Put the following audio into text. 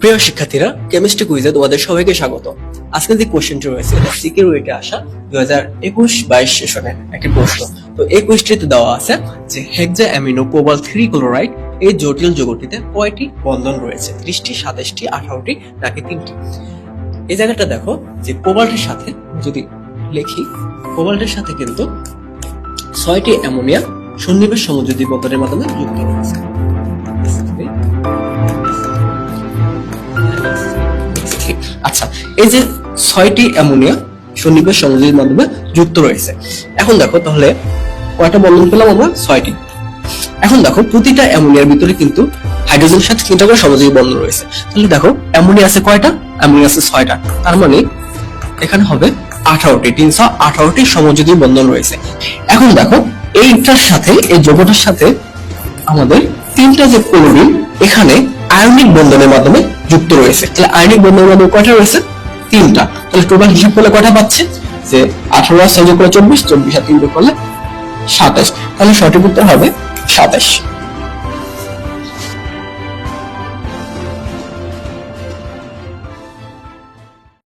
প্রিয় শিক্ষার্থীরা কেমিস্ট্রি কুইজে তোমাদের সবাইকে স্বাগত। আজকে যে কোশ্চেনটি রয়েছে, এটা আসা দুই হাজার একুশ বাইশ সেশনের একটি প্রশ্ন। তো এই কোয়েশ্চেনটিতে দেওয়া আছে যে, hexa ammine cobalt three chloride এই জটিল যৌগটিতে কয়টি বন্ধন রয়েছে? ত্রিশটি, সাতাশটি, আঠারোটি, নাকি তিনটি? এই জায়গাটা দেখো যে, কোবাল্টের সাথে যদি লিখি, কোবাল্টের সাথে কিন্তু ছয়টি অ্যামোনিয়া সন্নিবেশ সমযোজী বন্ধনের মাধ্যমে যুক্ত রয়েছে। আচ্ছা এই যে ছয়টি অ্যামোনিয়া সন্নিবেশ সংযোগের মাধ্যমে যুক্ত রয়েছে। এখন দেখো, তাহলে কয়টা বন্ধন পেলাম আমরা? ছয়টি। এখন দেখো, প্রতিটা অ্যামোনিয়ার ভিতরে কিন্তু হাইড্রোজেনের সাথে তিনটা করে সমযোজী বন্ধন রয়েছে। তাহলে দেখো, অ্যামোনিয়া আছে কয়টা? অ্যামোনিয়া আছে ছয়টা। তার মানে এখানে হবে আঠারোটি, তিনশো আঠারোটি সমযোগী বন্ধন রয়েছে। এখন দেখো, এইটার সাথে, এই যোগটার সাথে আমাদের তিনটা যে ক্লোরিন, এখানে আয়নিক বন্ধনের মাধ্যমে যুক্ত রয়েছে। তাহলে আয়নিক মাধ্যমে কয়টা রয়েছে? তিনটা। তাহলে টোটাল হিসাব করলে কয়টা পাচ্ছে? যে আঠারো আর ছয় করে চব্বিশ চব্বিশ আর তিনটে করলে সাতাশ। তাহলে সঠিক উত্তর হবে সাতাশ।